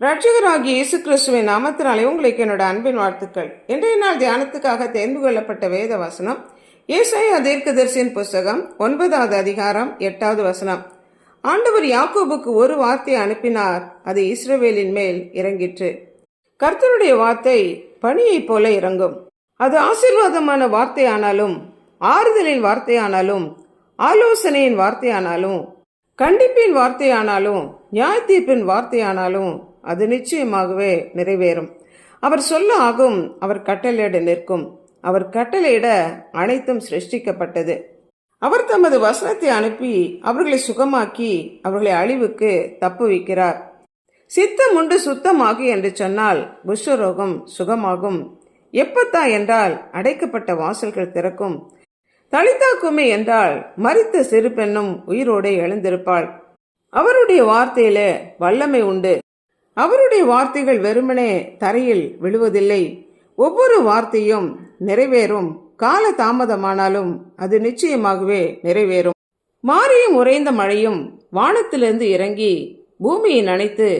ரட்சகராகிய இயேசு கிறிஸ்துவின் நாமத்தினாலே உங்களுக்கு என்னோட அன்பின் வாழ்த்துக்கள். இன்றைய நாள் தியானத்துக்காக தேர்ந்து கொள்ளப்பட்ட வேத வசனம் ஏசாயா தீர்க்கதரிசியின் புஸ்தகம் ஒன்பதாவது அதிகாரம் எட்டாவது வசனம். ஆண்டவர் யாக்கோபுக்கு ஒரு வார்த்தை அனுப்பினார் அது இஸ்ரவேலின் மேல் இறங்கிற்று. கர்த்தருடைய வார்த்தை பணியைப் போல இறங்கும். அது ஆசீர்வாதமான வார்த்தையானாலும் ஆறுதலின் வார்த்தையானாலும் ஆலோசனையின் வார்த்தையானாலும் கண்டிப்பின் வார்த்தையானாலும் நியாயத்தீர்ப்பின் வார்த்தையானாலும் அது நிச்சயமாகவே நிறைவேறும். அவர் சொல்ல ஆகும் அவர் கட்டளையிட நிற்கும். அவர் கட்டளையிட அனைத்தும் சிருஷ்டிக்கப்பட்டது. அவர் தமது வசனத்தை அனுப்பி அவர்களை சுகமாக்கி அவர்களை அழிவுக்கு தப்புவிக்கிறார் சித்தம் உண்டு சுத்தமாகு என்று சொன்னால் குஷ்டரோகம் சுகமாகும். எப்பத்தா என்றால் அடைக்கப்பட்ட வாசல்கள் திறக்கும். தலிதாக்குமே என்றால் மறித்த சிறு பெண்ணும் உயிரோடு எழுந்திருப்பாள். அவருடைய வார்த்தையில வல்லமை உண்டு. அவருடைய வார்த்தைகள் வெறுமனே தரையில் விழுவதில்லை. ஒவ்வொரு வார்த்தையும் நிறைவேறும். கால தாமதமானாலும் அது நிச்சயமாகவே நிறைவேறும். மாறியும் உறைந்த மழையும் வானத்திலிருந்து இறங்கி பூமியை நனைத்து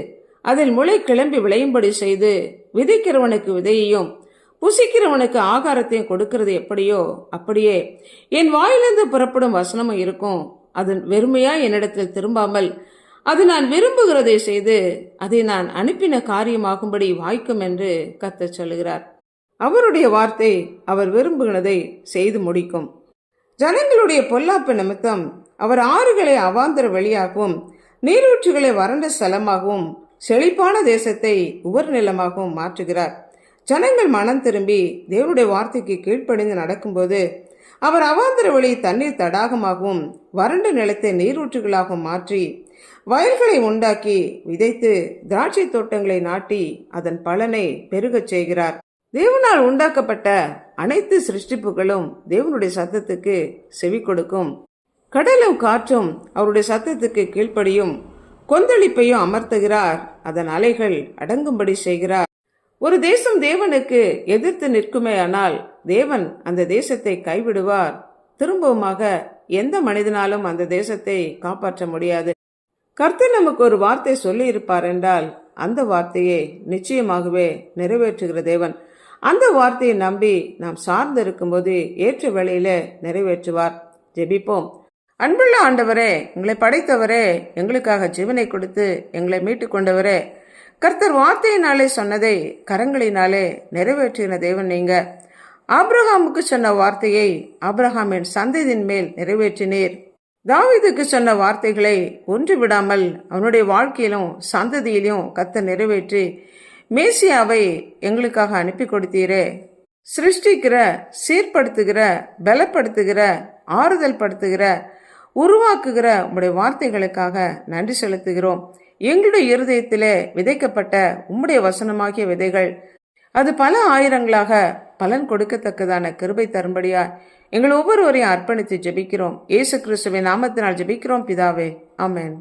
அதில் முளை கிளம்பி விளையும்படி செய்து விதைக்கிறவனுக்கு விதையையும் புசிக்கிறவனுக்கு ஆகாரத்தையும் கொடுக்கிறது எப்படியோ அப்படியே. என் வாயிலிருந்து புறப்படும் வசனமும் இருக்கும். அது வெறுமையா என்னிடத்தில் திரும்பாமல் அது நான் விரும்புகிறதை செய்து அதை நான் அனுப்பின காரியமாகும்படி வாய்க்கும் என்று கத்தச் சொல்லுகிறார். அவருடைய வார்த்தை அவர் விரும்புகிறதை செய்து முடிக்கும். ஜனங்களுடைய பொல்லாப்பு நிமித்தம் அவர் ஆறுகளை அவாந்தர வழியாகவும் நீரூற்றுகளை வறண்ட ஸ்தலமாகவும் செழிப்பான தேசத்தை உவர் நிலமாகவும் மாற்றுகிறார். ஜனங்கள் மனம் திரும்பி தேவனுடைய வார்த்தைக்கு கீழ்ப்படிந்து நடக்கும்போது அவர் அவாந்தர வழி தண்ணீர் தடாகமாகவும் வறண்ட நிலத்தை நீரூற்றுகளாகவும் மாற்றி வயல்களை உண்டாக்கி விதைத்து திராட்சை தோட்டங்களை நாட்டி அதன் பலனை பெருகச் செய்கிறார். தேவனால் உண்டாக்கப்பட்ட அனைத்து சிருஷ்டிப்புகளும் தேவனுடைய சத்தத்துக்கு செவி கொடுக்கும். கடலும் காற்றும் அவருடைய சத்தத்துக்கு கீழ்ப்படியும். கொந்தளிப்பையும் அமர்த்துகிறார். அதன் அலைகள் அடங்கும்படி செய்கிறார். ஒரு தேசம் தேவனுக்கு எதிர்த்து நிற்குமேயானால் தேவன் அந்த தேசத்தை கைவிடுவார். திரும்பவுமாக எந்த மனிதனாலும் அந்த தேசத்தை காப்பாற்ற முடியாது. கர்த்தர் நமக்கு ஒரு வார்த்தை சொல்லி இருப்பார் என்றால் அந்த வார்த்தையை நிச்சயமாகவே நிறைவேற்றுகிற தேவன். அந்த வார்த்தையை நம்பி நாம் சார்ந்து இருக்கும்போது ஏற்ற வேளையில நிறைவேற்றுவார். ஜெபிப்போம். அன்புள்ள ஆண்டவரே எங்களை படைத்தவரே எங்களுக்காக ஜீவனை கொடுத்து எங்களை மீட்டு கொண்டவரே கர்த்தர் வார்த்தையினாலே சொன்னதை கரங்களினாலே நிறைவேற்றின தேவன் நீங்க. ஆப்ரஹாமுக்கு சொன்ன வார்த்தையை ஆப்ரஹாமின் சந்ததியின் மேல் நிறைவேற்றினீர். தாவீதுக்கு சொன்ன வார்த்தைகளை ஒன்று விடாமல் அவனுடைய வாழ்க்கையிலும் சந்ததியிலும் கத்த நிறைவேற்றி மேசியாவை எங்களுக்காக அனுப்பி கொடுத்தீரே. சிருஷ்டிக்கிற சீர்படுத்துகிற பலப்படுத்துகிற ஆறுதல் படுத்துகிற உருவாக்குகிற உம்முடைய வார்த்தைகளுக்காக நன்றி செலுத்துகிறோம். எங்களுடைய இருதயத்திலே விதைக்கப்பட்ட உம்முடைய வசனமாகிய விதைகள் அது பல ஆயிரங்களாக பலன் கொடுக்கத்தக்கதான கிருபை தரும்படியா எங்கள் ஒவ்வொருவரையும் அர்ப்பணித்து ஜெபிக்கிறோம். இயேசு கிறிஸ்துவின் நாமத்தினால் ஜெபிக்கிறோம் பிதாவே. அமேன்